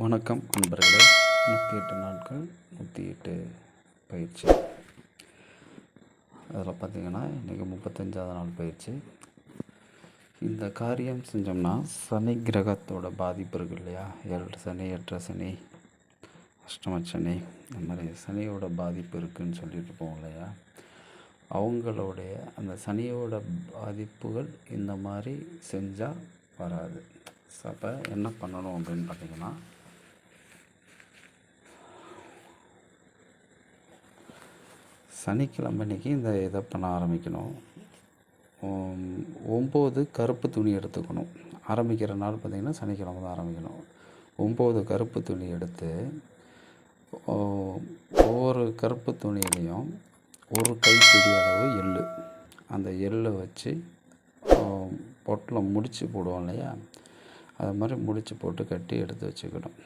வணக்கம் நண்பர்களே நூற்றி எட்டு நாட்கள் நூற்றி எட்டு பயிற்சி. அதில் பார்த்திங்கன்னா இன்றைக்கி முப்பத்தஞ்சாவது நாள் பயிற்சி. இந்த காரியம் செஞ்சோம்னா சனி கிரகத்தோட பாதிப்பு இருக்குது இல்லையா? ஏழு சனி எட்டரை சனி அஷ்டம சனி இந்த மாதிரி சனியோட பாதிப்பு இருக்குதுன்னு சொல்லிட்டு இருப்போம் இல்லையா? அவங்களுடைய அந்த சனியோட பாதிப்புகள் இந்த மாதிரி செஞ்சால் வராது. ஸோ அப்போ என்ன பண்ணணும் அப்படின்னு பார்த்திங்கன்னா சனிக்கிழமை அன்னைக்கு இந்த இதை பண்ண ஆரம்பிக்கணும். ஒம்பது கருப்பு துணி எடுத்துக்கணும். ஆரம்பிக்கிற நாள் பார்த்திங்கன்னா சனிக்கிழமை தான் ஆரம்பிக்கணும். ஒம்பது கருப்பு துணி எடுத்து ஒவ்வொரு கருப்பு துணியிலையும் ஒரு கைப்பிடி அளவு எள் அந்த எள்ளை வச்சு பொட்டில் முடித்து போடுவோம் இல்லையா? அது மாதிரி முடித்து போட்டு கட்டி எடுத்து வச்சுக்கணும்.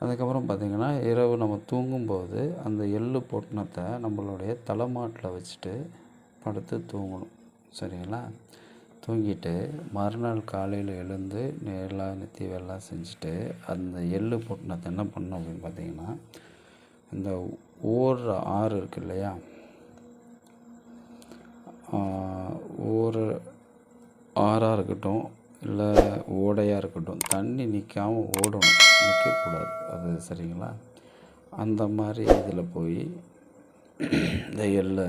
அதுக்கப்புறம் பார்த்திங்கன்னா இரவு நம்ம தூங்கும்போது அந்த எள்ளு பொட்டணத்தை நம்மளுடைய தலைமாட்டில் வச்சுட்டு படுத்து தூங்கணும். சரிங்களா? தூங்கிட்டு மறுநாள் காலையில் எழுந்து நேரெலாம் நெத்தி வெல்லாம் செஞ்சுட்டு அந்த எள்ளு பொட்டணத்தை என்ன பண்ணணும் அப்படின்னு பார்த்தீங்கன்னா இந்த ஓடுற ஆறு இருக்கு இல்லையா? ஒரு ஆறாக இருக்கட்டும் இல்லை ஓடையாக இருக்கட்டும். தண்ணி நிற்காமல் ஓடணும். நிற்கக்கூடாது அது சரிங்களா? அந்த மாதிரி இதில் போய் இந்த எள்ளை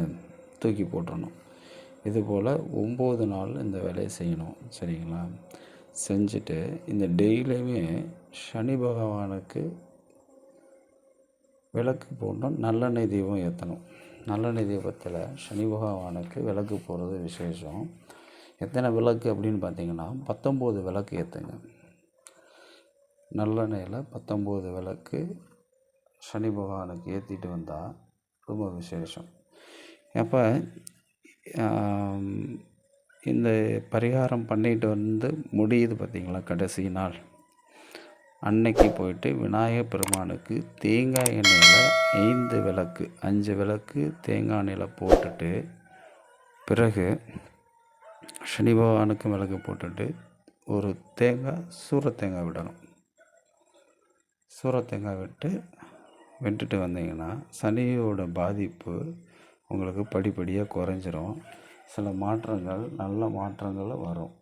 தூக்கி போட்டுடணும் இது போல் ஒம்பது நாள் இந்த வேலையை செய்யணும். சரிங்களா? செஞ்சுட்டு இந்த டெய்லியுமே சனி பகவானுக்கு விளக்கு போடணும். நல்லெண்ணெய் தீபம் ஏற்றணும். நல்லெண்ணெய் தீபத்தில் சனி பகவானுக்கு விளக்கு போடுறது விசேஷம். எத்தனை விளக்கு அப்படின்னு பார்த்தீங்கன்னா பத்தொம்போது விளக்கு ஏற்றுங்க நல்லெண்ணெயில் பத்தொம்போது விளக்கு சனி பகவானுக்கு ஏற்றிட்டு வந்தால் ரொம்ப விசேஷம். அப்போ இந்த பரிகாரம் பண்ணிட்டு வந்து முடியுது பார்த்திங்களா கடைசி நாள்? அன்னைக்கு போயிட்டு விநாயகர் பெருமானுக்கு தேங்காய் எண்ணெயில் ஐந்து விளக்கு அஞ்சு விளக்கு தேங்காய் எண்ணெயில் போட்டுட்டு பிறகு சனி பகவானுக்கு விளக்கு போட்டுட்டு ஒரு தேங்காய் சூற தேங்காய் விடணும். சூற தேங்காய் விட்டு விட்டுட்டு வந்தீங்கன்னா சனியோட பாதிப்பு உங்களுக்கு படிப்படியாக குறைஞ்சிரும். சில மாற்றங்கள் நல்ல மாற்றங்கள் வரும்.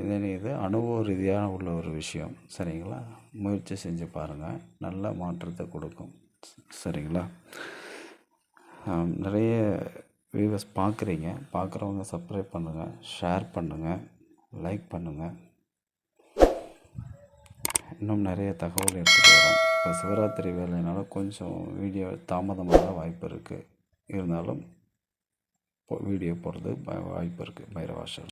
இது இது அனுபவ ரீதியான உள்ள ஒரு விஷயம். சரிங்களா? முயற்சி செஞ்சு பாருங்கள் நல்ல மாற்றத்தை கொடுக்கும். சரிங்களா? நிறைய வியூவர்ஸ் பார்க்குறீங்க பார்க்குறவங்க சப்ஸ்கிரைப் பண்ணுங்கள் ஷேர் பண்ணுங்கள் லைக் பண்ணுங்கள் இன்னும் நிறைய தகவல் எடுத்துகிட்டு வரோம். இப்போ சிவராத்திரி வேலைனால கொஞ்சம் வீடியோ தாமதமாக வாய்ப்பு இருக்குது இருந்தாலும் வீடியோ போடுறது வாய்ப்பு இருக்குது பைரவாசர்